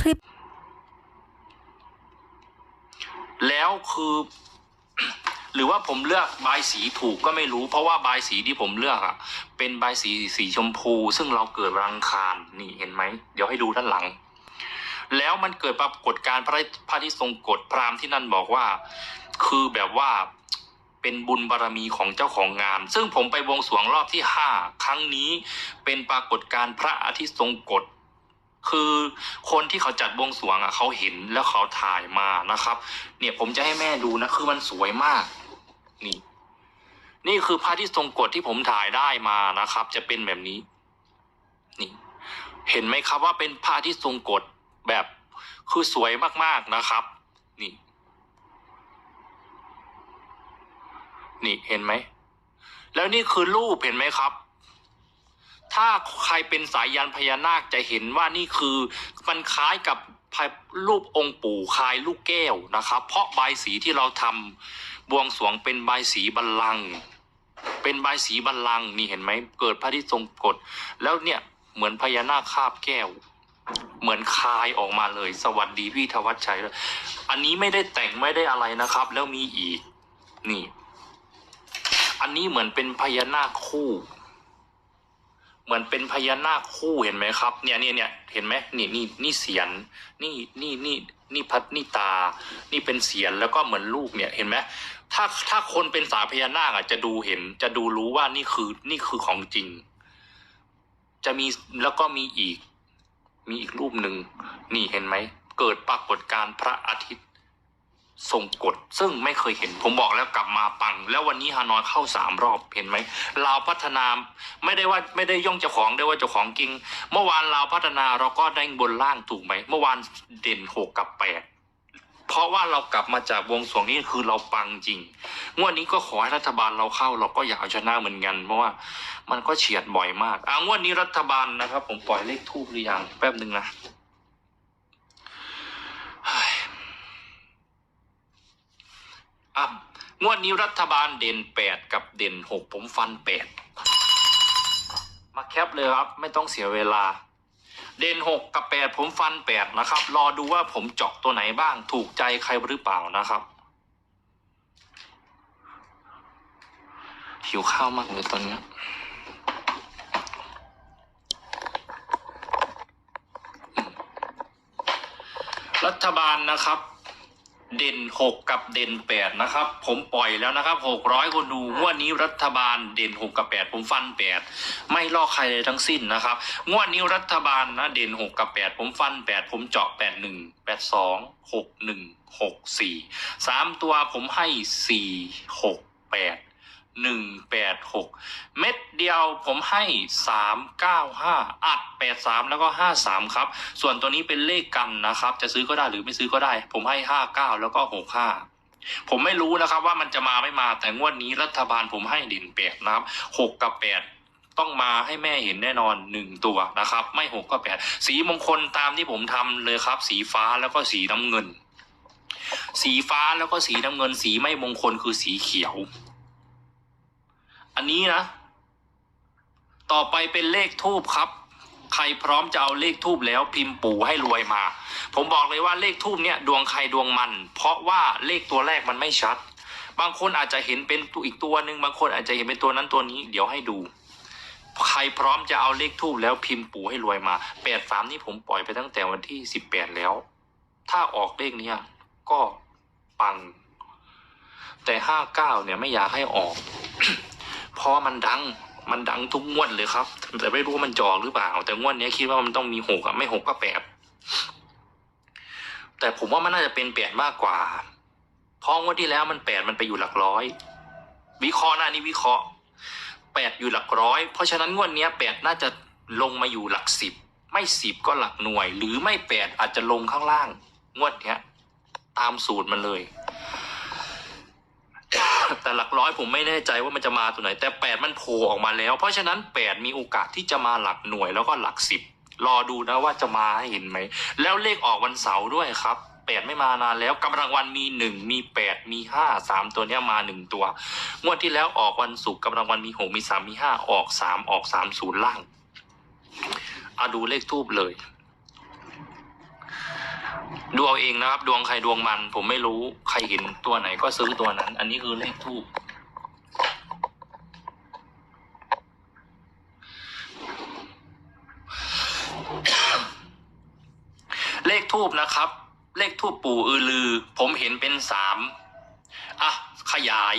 คลิป แล้วคือ หรือว่าผมเลือกใบายสีถูกก็ไม่รู้ เพราะว่าใบายสีที่ผมเลือกอะเป็นใบายสีสีชมพู ซึ่งเราเกิดวันอังคารนี่เห็นไหม เดี๋ยวให้ดูด้านหลัง แล้วมันเกิดปรากฏการณ์พระพระที่ทรงกฎพราหมณ์ที่นั่นบอกว่า คือแบบว่า เป็นบุญบารรมีของเจ้าของงาน ซึ่งผมไปบวงสรวงรอบที่ห้าครั้งนี้เป็นปรากฏการ์พระอาทิตย์ทรงกฎคือคนที่เขาจัดบวงสรวงอะเขาเห็นแล้วเขาถ่ายมานะครับ เนี่ยผมจะให้แม่ดูนะ คือมันสวยมาก นี่ นี่คือพระที่ทรงกฎที่ผมถ่ายได้มานะครับ จะเป็นแบบนี้ นี่ เห็นไหมครับว่าเป็นพระที่ทรงกฎแบบคือสวยมากๆนะครับ นี่เห็นไหม แล้วนี่คือรูปเห็นไหมครับ ถ้าใครเป็นสายยันพญานาคจะเห็นว่านี่คือมันคล้ายกับรูปองค์ปู่คลายลูกแก้วนะครับ เพราะใบสีที่เราทำบวงสรวงเป็นใบสีบัลลังก์เป็นใบสีบัลลังก์นี่เห็นไหมเกิดพระที่ทรงกฎแล้วเนี่ยเหมือนพญานาคคาบแก้ว เหมือนคายออกมาเลย สวัสดีพี่ธวัชชัยด้วยอันนี้ไม่ได้แต่งไม่ได้อะไรนะครับ แล้วมีอีก นี่ อันนี้เหมือนเป็นพญานาคคู่ เหมือนเป็นพญานาคคู่เห็นไหมครับ เนี่ยเนี่ยเนี่ยเห็นไหมนี่นี่นี่เสียนนี่นี่นี่นี่พัดนี่ตา นี่เป็นเสียนแล้วก็เหมือนลูกเนี่ยเห็นไหมถ้าถ้าคนเป็นสายพญานาคอะจะดูเห็น จะดูรู้ว่านี่คือนี่คือของจริง จะมีแล้วก็มีอีก มีอีกรูปหนึ่งนี่เห็นไหมเกิดปรากฏการณ์พระอาทิตย์ ทรงกฎซึ่งไม่เคยเห็น ผมบอกแล้วกลับมาปัง แล้ววันนี้ฮานอยเข้าสามรอบเห็นไหมลาวพัฒนาไม่ได้ว่าไม่ได้ย่องเจ้าของได้ว่าเจ้าของจริง เมื่อวานลาวพัฒนาเราก็ได้บนล่างถูกไหมเมื่อวานเด่นหกกับแปดเพราะว่าเรากลับมาจากวงสวงนี่คือเราปังจริงงวดนี้ก็ขอให้รัฐบาลเราเข้า เราก็อยากเอาชนะเหมือนกันเพราะว่ามันก็เฉียดบ่อยมากอ่างวดนี้รัฐบาลนะครับ ผมปล่อยเลขทูบหรือยังแป๊บหนึ่งนะเฮ้ย อะงวดนี้รัฐบาลเด่นแปดกับเด่นหกผมฟันแปดมาแคปเลยครับ ไม่ต้องเสียเวลา เด่นหกกับแปดผมฟันแปดนะครับ รอดูว่าผมเจาะตัวไหนบ้างถูกใจใครหรือเปล่านะครับหิวข้าวมากเลยตอนนี้รัฐบาลนะครับ เด่นหกกับเด่นแปดนะครับ ผมปล่อยแล้วนะครับหกร้อยคนดูงวดนี้รัฐบาลเด่นหกกับแปดผมฟันแปดไม่ลอกใครเลยทั้งสิ้นนะครับงวดนี้รัฐบาลนะเด่นหกกับแปดผมฟันแปดผมเจาะแปดหนึ่งแปดสองหกหนึ่งหกสี่สามตัวผมให้สี่หกแปด หนึ่งแปดหกเม็ดเดียวผมให้สามเก้าห้าอัดแปดสามแล้วก็ห้าสามครับ ส่วนตัวนี้เป็นเลขกันนะครับ จะซื้อก็ได้หรือไม่ซื้อก็ได้ ผมให้ห้าเก้าแล้วก็หกห้าผมไม่รู้นะครับว่ามันจะมาไม่มาแต่งวดนี้รัฐบาลผมให้ด่นแปดนะครับหกกับแปดต้องมาให้แม่เห็นแน่นอนหนึ่งตัวนะครับ ไม่หกก็แปดสีมงคลตามที่ผมทำเลยครับ สีฟ้าแล้วก็สีน้ำเงิน สีฟ้าแล้วก็สีน้ำเงิน สีไม่มงคลคือสีเขียว อันนี้นะ ต่อไปเป็นเลขทูบครับ ใครพร้อมจะเอาเลขทูบแล้วพิมพ์ปู่ให้รวยมา ผมบอกเลยว่าเลขทูบเนี่ย ดวงใครดวงมัน เพราะว่าเลขตัวแรกมันไม่ชัด บางคนอาจจะเห็นเป็นตัวอีกตัวหนึ่งบางคนอาจจะเห็นเป็นตัวนั้นตัวนี้ เดี๋ยวให้ดู ใครพร้อมจะเอาเลขทูบแล้วพิมพ์ปู่ให้รวยมาแปดสามนี่ผมปล่อยไปตั้งแต่วันที่สิบแปดแล้ว ถ้าออกเลขเนี้ยก็ปัง แต่ห้าเก้าเนี่ยไม่อยากให้ออก เพราะมันดังมันดังทุกงวดเลยครับ แต่ไม่รู้ว่ามันจอกหรือเปล่า แต่งวดนี้คิดว่ามันต้องมีหกอะไม่หกก็แปดแต่ผมว่ามันน่าจะเป็นแปดมากกว่าเพราะงวดที่แล้วมันแปดมันไปอยู่หลักร้อย วิเคราะห์หน้านี้วิเคราะห์แปดอยู่หลักร้อย เพราะฉะนั้นงวดนี้แปดน่าจะลงมาอยู่หลักสิบไม่สิบก็หลักหน่วย หรือไม่แปดอาจจะลงข้างล่าง งวดเนี้ย ตามสูตรมันเลย แต่หลักร้อยผมไม่แน่ใจว่ามันจะมาตัวไหน แต่แปดมันโผล่ออกมาแล้ว เพราะฉะนั้นแปดมีโอกาสที่จะมาหลักหน่วยแล้วก็หลักสิบรอดูนะว่าจะมาให้เห็นไหม แล้วเลขออกวันเสาร์ด้วยครับแปดไม่มานานแล้วกำลังวันมีหนึ่งมีแปดมีห้าสามตัวเนี้ยมาหนึ่งตัว งวดที่แล้วออกวันศุกร์กำลังวันมีหกมีสามมีห้าออกสามออกสามศูนย์ล่างอาดูเลขทูบเลย ดูเอาเองนะครับ ดวงใครดวงมัน ผมไม่รู้ใครเห็นตัวไหนก็ซื้อตัวนั้น อันนี้คือเลขทูบเลขทูบนะครับ เลขทูบปู่อือลือ ผมเห็นเป็นสามอะ ขยาย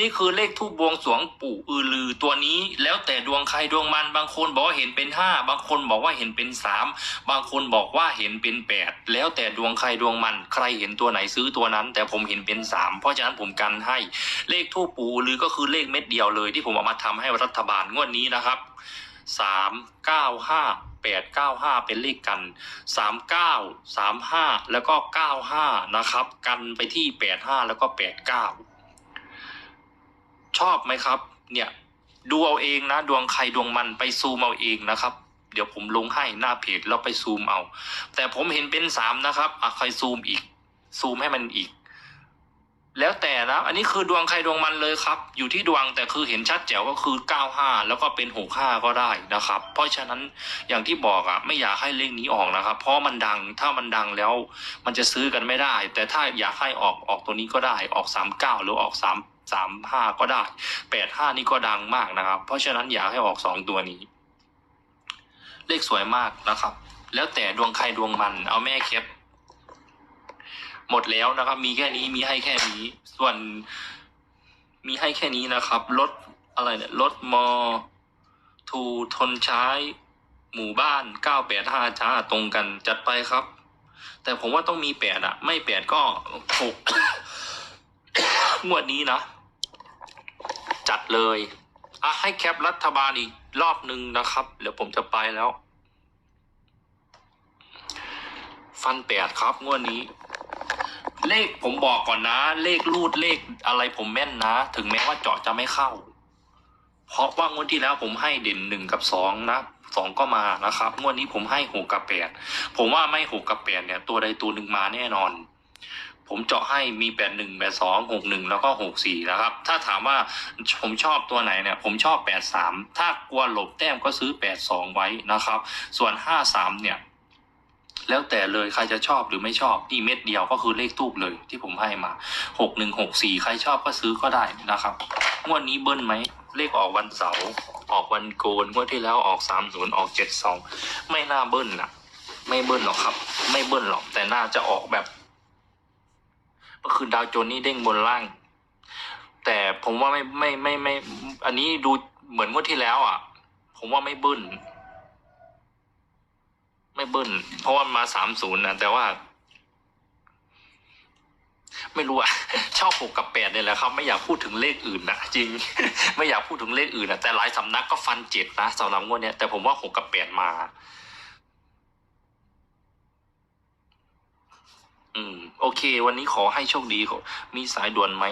นี่คือเลขทูบบวงสวงปู่อือลือตัวนี้ แล้วแต่ดวงใครดวงมันบางคนบอกว่าเห็นเป็นห้าบางคนบอกว่าเห็นเป็นสามบางคนบอกว่าเห็นเป็นแปดแล้วแต่ดวงใครดวงมัน ใครเห็นตัวไหนซื้อตัวนั้น แต่ผมเห็นเป็นสามเพราะฉะนั้นผมกันให้เลขทูบปู่อือลือก็คือเลขเม็ดเดียวเลย ที่ผมเอามาทำให้รัฐบาลงวดนี้นะครับสามเก้าห้าแปดเก้าห้าเป็นเลขกันสามเก้าสามห้าแล้วก็เก้าห้านะครับ กันไปที่แปดห้าแล้วก็แปดเก้า ชอบไหมครับ เนี่ยดูเอาเองนะ ดวงใครดวงมันไปซูมเอาเองนะครับ เดี๋ยวผมลงให้หน้าเพจแล้วไปซูมเอา แต่ผมเห็นเป็นสามนะครับอะใครซูมอีก ซูมให้มันอีก แล้วแต่นะอันนี้คือดวงใครดวงมันเลยครับ อยู่ที่ดวงแต่คือเห็นชัดแจ๋วก็คือเก้าห้าแล้วก็เป็นหกห้าก็ได้นะครับ เพราะฉะนั้นอย่างที่บอกอะไม่อยากให้เลขนี้ออกนะครับ เพราะมันดังถ้ามันดังแล้ว มันจะซื้อกันไม่ได้ แต่ถ้าอยากให้ออกออกตัวนี้ก็ได้ออกสามเก้าหรือออกสาม สามห้าก็ได้แปดห้านี่ก็ดังมากนะครับ เพราะฉะนั้นอยากให้ออกสองตัวนี้ เลขสวยมากนะครับ แล้วแต่ดวงใครดวงมัน เอาแม่เคปหมดแล้วนะครับ มีแค่นี้มีให้แค่นี้ ส่วนมีให้แค่นี้นะครับรถอะไรเนี่ยรถมอทูทนใช้หมู่บ้าน985จ้าตรงกันจัดไปครับ แต่ผมว่าต้องมีแปดอะไม่แปดก็หกงวดนี้นะ จัดเลยอะให้แคปรัฐบาลอีกรอบหนึ่งนะครับ เดี๋ยวผมจะไปแล้ว ฟันแปดครับงวดนี้ เลขผมบอกก่อนนะ เลขรูดเลขอะไรผมแม่นนะ ถึงแม้ว่าเจาะจะไม่เข้า เพราะว่างวดที่แล้วผมให้เด่นหนึ่งกับสองนะสองก็มานะครับ งวดนี้ผมให้หกกับแปดผมว่าไม่หกกับแปดเนี่ย ตัวใดตัวหนึ่งมาแน่นอน ผมเจาะให้มีแปดหนึ่งแปดสองหกหนึ่งแล้วก็หกสี่นะครับ ถ้าถามว่าผมชอบตัวไหนเนี่ยผมชอบแปดสามถ้ากลัวหลบแต้มก็ซื้อแปดสองไว้นะครับ ส่วนห้าสามเนี่ยแล้วแต่เลยใครจะชอบหรือไม่ชอบนี่เม็ดเดียวก็คือเลขทูบเลยที่ผมให้มาหกหนึ่งหกสี่ใครชอบก็ซื้อก็ได้นะครับงวดนี้เบิ้ลไหมเลขออกวันเสาร์ออกวันโกนงวดที่แล้วออกสามศูนย์ออกเจ็ดสองไม่น่าเบิ้ลนะไม่เบิ้ลหรอกครับ ไม่เบิ้ลหรอกแต่น่าจะออกแบบ เมื่อคืนดาวโจนส์นี่เด้งบนล่าง แต่ผมว่าไม่ไม่ไม่ไม่ อันนี้ดูเหมือนงวดที่แล้วอะ ผมว่าไม่เบิ้ลไม่เบิ้ลเพราะว่ามาสามศูนย์นะแต่ว่า ไม่รู้อะชอบหกกับแปดเนี่ยแหละครับ ไม่อยากพูดถึงเลขอื่นนะจริง ไม่อยากพูดถึงเลขอื่นนะแต่หลายสำนักก็ฟันเจ็ดนะสำหรับงวดเนี้ยแต่ผมว่าหกกับแปดมา อืม โอเค วันนี้ขอให้โชคดีขอมีสายด่วนไหม